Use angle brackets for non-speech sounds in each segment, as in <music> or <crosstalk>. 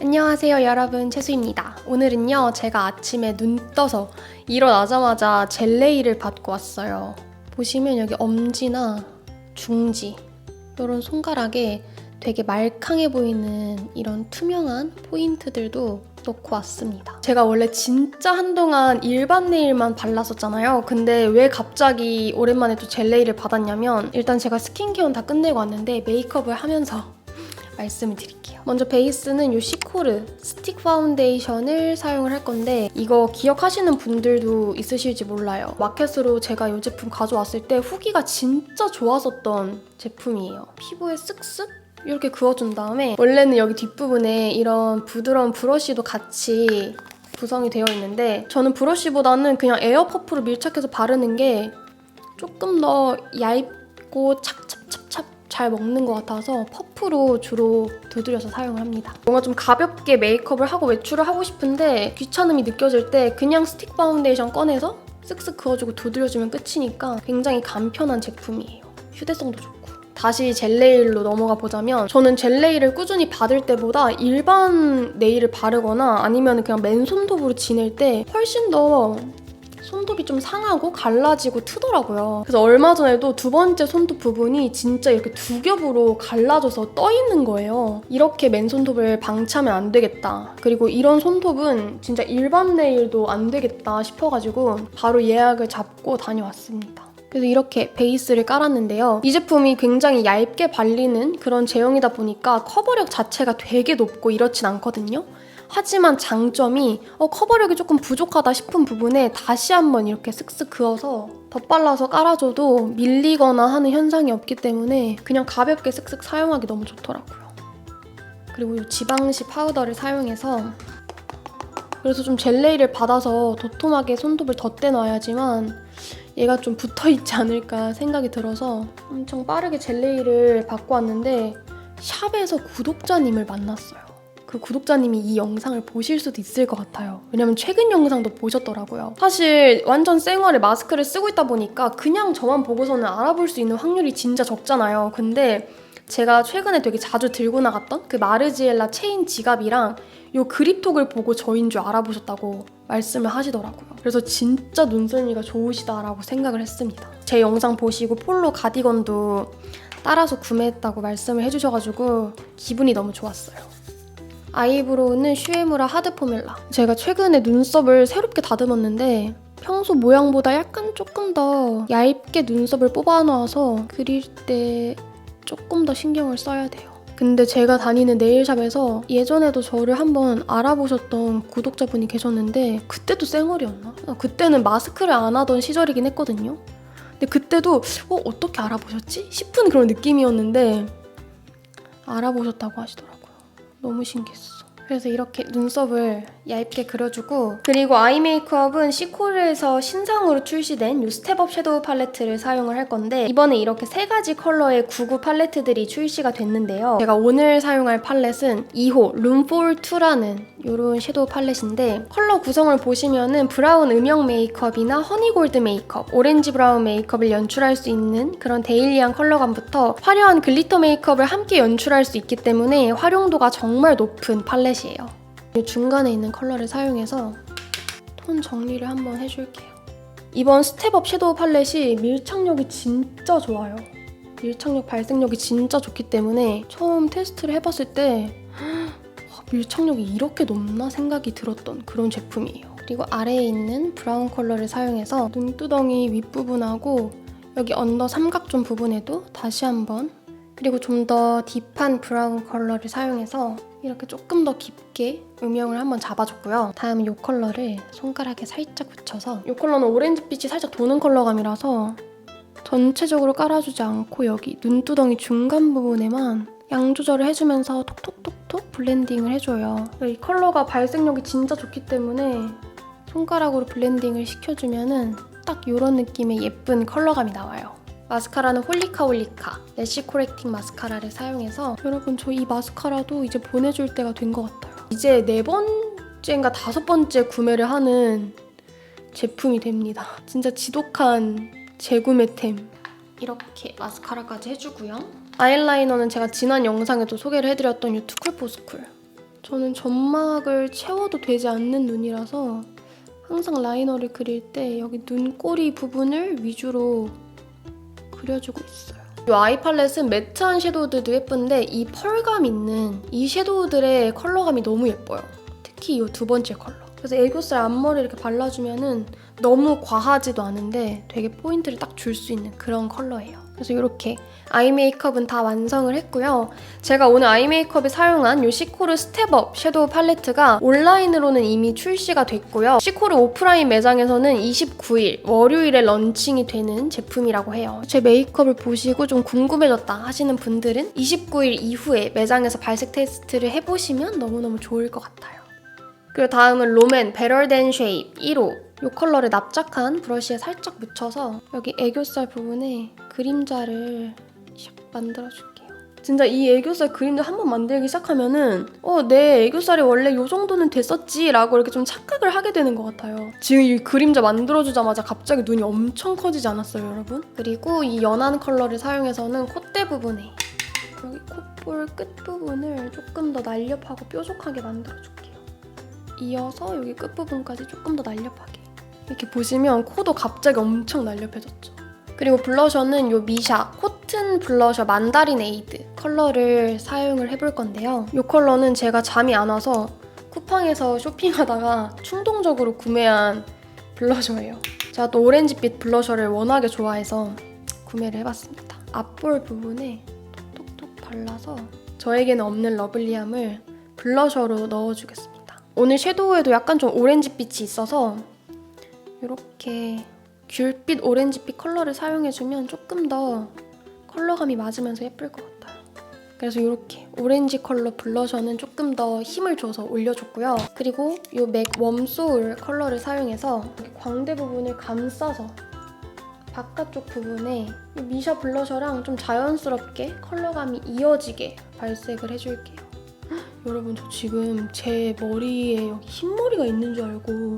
안녕하세요 여러분 채수입니다. 오늘은요 제가 아침에 눈 떠서 일어나자마자 젤레이를 받고 왔어요. 보시면 여기 엄지나 중지 이런 손가락에 되게 말캉해 보이는 이런 투명한 포인트들도 넣고 왔습니다. 제가 원래 진짜 한동안 일반 네일만 발랐었잖아요. 근데 왜 갑자기 오랜만에 또 젤레이를 받았냐면 일단 제가 스킨케어는 다 끝내고 왔는데 메이크업을 하면서 말씀을 드릴게요. 먼저 베이스는 이 시코르 스틱 파운데이션을 사용을 할 건데 이거 기억하시는 분들도 있으실지 몰라요. 마켓으로 제가 이 제품 가져왔을 때 후기가 진짜 좋았었던 제품이에요. 피부에 쓱쓱 이렇게 그어준 다음에 원래는 여기 뒷부분에 이런 부드러운 브러쉬도 같이 구성이 되어 있는데 저는 브러쉬보다는 그냥 에어 퍼프로 밀착해서 바르는 게 조금 더 얇고 찹찹찹찹 잘 먹는 것 같아서 퍼프로 주로 두드려서 사용을 합니다. 뭔가 좀 가볍게 메이크업을 하고 외출을 하고 싶은데 귀찮음이 느껴질 때 그냥 스틱 파운데이션 꺼내서 쓱쓱 그어주고 두드려주면 끝이니까 굉장히 간편한 제품이에요. 휴대성도 좋고. 다시 젤네일로 넘어가 보자면 저는 젤네일을 꾸준히 받을 때보다 일반 네일을 바르거나 아니면 그냥 맨손톱으로 지낼 때 훨씬 더 손톱이 좀 상하고 갈라지고 트더라고요. 그래서 얼마 전에도 두 번째 손톱 부분이 진짜 이렇게 두 겹으로 갈라져서 떠 있는 거예요. 이렇게 맨손톱을 방치하면 안 되겠다. 그리고 이런 손톱은 진짜 일반 네일도 안 되겠다 싶어가지고 바로 예약을 잡고 다녀왔습니다. 그래서 이렇게 베이스를 깔았는데요. 이 제품이 굉장히 얇게 발리는 그런 제형이다 보니까 커버력 자체가 되게 높고 이렇진 않거든요. 하지만 장점이 어, 커버력이 조금 부족하다 싶은 부분에 다시 한번 이렇게 쓱쓱 그어서 덧발라서 깔아줘도 밀리거나 하는 현상이 없기 때문에 그냥 가볍게 쓱쓱 사용하기 너무 좋더라고요. 그리고 이 지방시 파우더를 사용해서 그래서 좀 젤레이를 받아서 도톰하게 손톱을 덧대놔야지만 얘가 좀 붙어있지 않을까 생각이 들어서 엄청 빠르게 젤레이를 받고 왔는데 샵에서 구독자님을 만났어요. 그 구독자님이 이 영상을 보실 수도 있을 것 같아요. 왜냐면 최근 영상도 보셨더라고요. 사실 완전 생얼에 마스크를 쓰고 있다 보니까 그냥 저만 보고서는 알아볼 수 있는 확률이 진짜 적잖아요. 근데 제가 최근에 되게 자주 들고 나갔던 그 마르지엘라 체인 지갑이랑 요 그립톡을 보고 저인 줄 알아보셨다고 말씀을 하시더라고요. 그래서 진짜 눈썰미가 좋으시다라고 생각을 했습니다. 제 영상 보시고 폴로 가디건도 따라서 구매했다고 말씀을 해주셔가지고 기분이 너무 좋았어요. 아이브로우는 슈에무라 하드 포뮬라. 제가 최근에 눈썹을 새롭게 다듬었는데 평소 모양보다 약간 조금 더 얇게 눈썹을 뽑아놔서 그릴 때 조금 더 신경을 써야 돼요. 근데 제가 다니는 네일샵에서 예전에도 저를 한번 알아보셨던 구독자분이 계셨는데 그때도 쌩얼이었나? 아, 그때는 마스크를 안 하던 시절이긴 했거든요. 근데 그때도 어, 어떻게 알아보셨지? 싶은 그런 느낌이었는데 알아보셨다고 하시더라고요. 너무 신기했어. 그래서 이렇게 눈썹을 얇게 그려주고 그리고 아이 메이크업은 시코르에서 신상으로 출시된 이 스텝업 섀도우 팔레트를 사용을 할 건데 이번에 이렇게 세 가지 컬러의 99 팔레트들이 출시가 됐는데요. 제가 오늘 사용할 팔렛은 2호 룸폴2라는 이런 섀도우 팔렛인데 컬러 구성을 보시면은 브라운 음영 메이크업이나 허니골드 메이크업, 오렌지 브라운 메이크업을 연출할 수 있는 그런 데일리한 컬러감부터 화려한 글리터 메이크업을 함께 연출할 수 있기 때문에 활용도가 정말 높은 팔렛 이에요. 이 중간에 있는 컬러를 사용해서 톤 정리를 한번 해줄게요. 이번 스텝업 섀도우 팔렛이 밀착력이 진짜 좋아요. 밀착력 발색력이 진짜 좋기 때문에 처음 테스트를 해봤을 때 와, 밀착력이 이렇게 높나 생각이 들었던 그런 제품이에요. 그리고 아래에 있는 브라운 컬러를 사용해서 눈두덩이 윗부분하고 여기 언더 삼각존 부분에도 다시 한번 그리고 좀 더 딥한 브라운 컬러를 사용해서 이렇게 조금 더 깊게 음영을 한번 잡아줬고요. 다음 이 컬러를 손가락에 살짝 붙여서 이 컬러는 오렌지빛이 살짝 도는 컬러감이라서 전체적으로 깔아주지 않고 여기 눈두덩이 중간 부분에만 양 조절을 해주면서 톡톡톡톡 블렌딩을 해줘요. 이 컬러가 발색력이 진짜 좋기 때문에 손가락으로 블렌딩을 시켜주면은 딱 이런 느낌의 예쁜 컬러감이 나와요. 마스카라는 홀리카 홀리카 래쉬 코렉팅 마스카라를 사용해서 여러분 저 이 마스카라도 이제 보내줄 때가 된 것 같아요. 이제 네 번째인가 다섯 번째 구매를 하는 제품이 됩니다. 진짜 지독한 재구매템. 이렇게 마스카라까지 해주고요. 아이라이너는 제가 지난 영상에도 소개를 해드렸던 이 투쿨포스쿨 저는 점막을 채워도 되지 않는 눈이라서 항상 라이너를 그릴 때 여기 눈꼬리 부분을 위주로 그려주고 있어요. 이 아이 팔렛은 매트한 섀도우들도 예쁜데 이 펄감 있는 이 섀도우들의 컬러감이 너무 예뻐요. 특히 이 두 번째 컬러. 그래서 애교살 앞머리 이렇게 발라주면은 너무 과하지도 않은데 되게 포인트를 딱 줄 수 있는 그런 컬러예요. 그래서 이렇게 아이 메이크업은 다 완성을 했고요. 제가 오늘 아이 메이크업에 사용한 이 시코르 스텝업 섀도우 팔레트가 온라인으로는 이미 출시가 됐고요. 시코르 오프라인 매장에서는 29일 월요일에 런칭이 되는 제품이라고 해요. 제 메이크업을 보시고 좀 궁금해졌다 하시는 분들은 29일 이후에 매장에서 발색 테스트를 해보시면 너무너무 좋을 것 같아요. 그리고 다음은 롬앤 베럴 댄 쉐입 1호 이 컬러를 납작한 브러쉬에 살짝 묻혀서 여기 애교살 부분에 그림자를 샥 만들어줄게요. 진짜 이 애교살 그림자 한 번 만들기 시작하면은 어, 내 애교살이 원래 이 정도는 됐었지 라고 이렇게 좀 착각을 하게 되는 것 같아요. 지금 이 그림자 만들어주자마자 갑자기 눈이 엄청 커지지 않았어요, 여러분? 그리고 이 연한 컬러를 사용해서는 콧대 부분에 여기 콧볼 끝부분을 조금 더 날렵하고 뾰족하게 만들어줄게요. 이어서 여기 끝부분까지 조금 더 날렵하게. 이렇게 보시면 코도 갑자기 엄청 날렵해졌죠. 그리고 블러셔는 이 미샤 코튼 블러셔 만다린 에이드 컬러를 사용을 해볼 건데요. 이 컬러는 제가 잠이 안 와서 쿠팡에서 쇼핑하다가 충동적으로 구매한 블러셔예요. 제가 또 오렌지빛 블러셔를 워낙에 좋아해서 구매를 해봤습니다. 앞볼 부분에 톡톡톡 발라서 저에게는 없는 러블리함을 블러셔로 넣어주겠습니다. 오늘 섀도우에도 약간 좀 오렌지빛이 있어서 이렇게 귤빛 오렌지빛 컬러를 사용해주면 조금 더 컬러감이 맞으면서 예쁠 것 같아요. 그래서 이렇게 오렌지 컬러 블러셔는 조금 더 힘을 줘서 올려줬고요. 그리고 이 맥 웜소울 컬러를 사용해서 광대 부분을 감싸서 바깥쪽 부분에 이 미샤 블러셔랑 좀 자연스럽게 컬러감이 이어지게 발색을 해줄게요. 헉, <gasps> 여러분 저 지금 제 머리에 여기 흰머리가 있는 줄 알고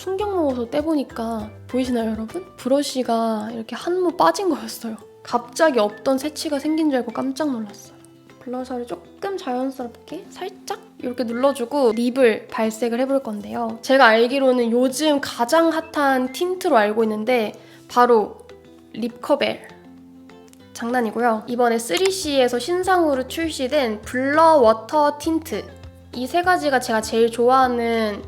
충격 먹어서 떼보니까 보이시나요 여러분? 브러쉬가 이렇게 한 무 빠진 거였어요. 갑자기 없던 새치가 생긴 줄 알고 깜짝 놀랐어요. 블러셔를 조금 자연스럽게 살짝 이렇게 눌러주고 립을 발색을 해볼 건데요. 제가 알기로는 요즘 가장 핫한 틴트로 알고 있는데 바로 립커벨 장난이고요. 이번에 3CE에서 신상으로 출시된 블러 워터 틴트 이 세 가지가 제가 제일 좋아하는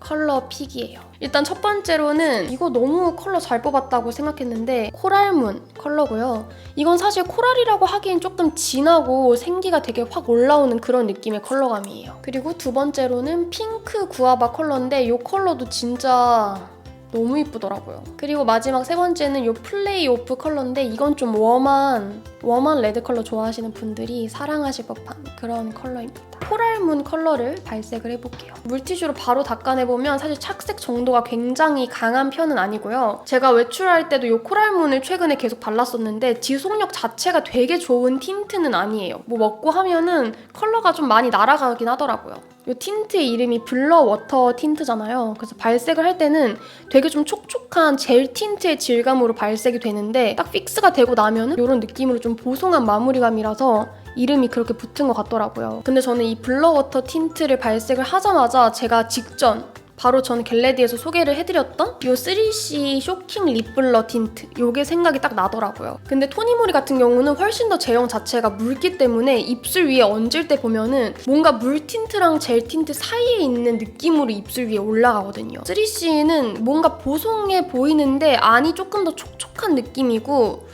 컬러 픽이에요. 일단 첫 번째로는 이거 너무 컬러 잘 뽑았다고 생각했는데 코랄문 컬러고요. 이건 사실 코랄이라고 하기엔 조금 진하고 생기가 되게 확 올라오는 그런 느낌의 컬러감이에요. 그리고 두 번째로는 핑크 구아바 컬러인데 이 컬러도 진짜 너무 이쁘더라고요. 그리고 마지막 세 번째는 이 플레이 오프 컬러인데 이건 좀 웜한 웜한 레드 컬러 좋아하시는 분들이 사랑하실 법한 그런 컬러입니다. 코랄문 컬러를 발색을 해볼게요. 물티슈로 바로 닦아내보면 사실 착색 정도가 굉장히 강한 편은 아니고요. 제가 외출할 때도 이 코랄문을 최근에 계속 발랐었는데 지속력 자체가 되게 좋은 틴트는 아니에요. 뭐 먹고 하면은 컬러가 좀 많이 날아가긴 하더라고요. 이 틴트의 이름이 블러 워터 틴트잖아요. 그래서 발색을 할 때는 되게 좀 촉촉한 젤 틴트의 질감으로 발색이 되는데 딱 픽스가 되고 나면은 이런 느낌으로 좀 보송한 마무리감이라서 이름이 그렇게 붙은 것 같더라고요. 근데 저는 이 블러 워터 틴트를 발색을 하자마자 제가 직전 바로 전 겟레디에서 소개를 해드렸던 이 3C 쇼킹 립블러 틴트 요게 생각이 딱 나더라고요. 근데 토니모리 같은 경우는 훨씬 더 제형 자체가 묽기 때문에 입술 위에 얹을 때 보면은 뭔가 물 틴트랑 젤 틴트 사이에 있는 느낌으로 입술 위에 올라가거든요. 3C는 뭔가 보송해 보이는데 안이 조금 더 촉촉한 느낌이고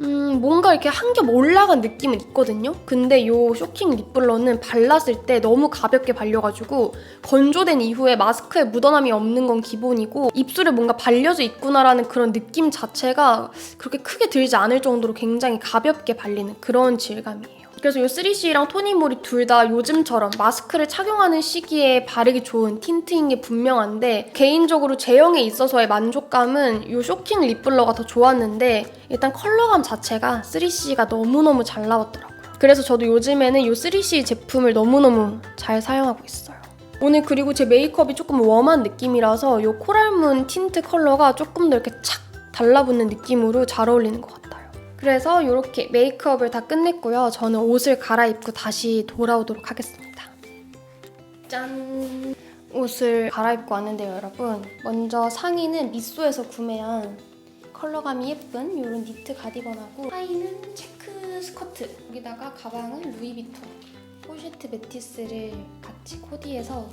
음, 뭔가 이렇게 한 겹 올라간 느낌은 있거든요? 근데 요 쇼킹 립블러는 발랐을 때 너무 가볍게 발려가지고 건조된 이후에 마스크에 묻어남이 없는 건 기본이고 입술에 뭔가 발려져 있구나라는 그런 느낌 자체가 그렇게 크게 들지 않을 정도로 굉장히 가볍게 발리는 그런 질감이에요. 그래서 이 3CE랑 토니모리 둘 다 요즘처럼 마스크를 착용하는 시기에 바르기 좋은 틴트인 게 분명한데 개인적으로 제형에 있어서의 만족감은 이 쇼킹 립블러가 더 좋았는데 일단 컬러감 자체가 3CE가 너무너무 잘 나왔더라고요. 그래서 저도 요즘에는 이 3CE 제품을 너무너무 잘 사용하고 있어요. 오늘 그리고 제 메이크업이 조금 웜한 느낌이라서 이 코랄문 틴트 컬러가 조금 더 이렇게 착 달라붙는 느낌으로 잘 어울리는 것 같아요. 그래서 이렇게 메이크업을 다 끝냈고요. 저는 옷을 갈아입고 다시 돌아오도록 하겠습니다. 짠! 옷을 갈아입고 왔는데요, 여러분. 먼저 상의는 미쏘에서 구매한 컬러감이 예쁜 이런 니트 가디건하고 하의는 체크 스커트 여기다가 가방은 루이비통 포쉐트 메티스를 같이 코디해서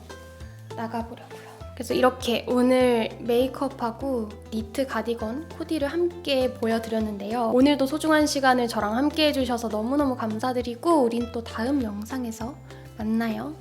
나가보려고요. 그래서 이렇게 오늘 메이크업하고 니트 가디건 코디를 함께 보여드렸는데요. 오늘도 소중한 시간을 저랑 함께 해주셔서 너무너무 감사드리고 우린 또 다음 영상에서 만나요.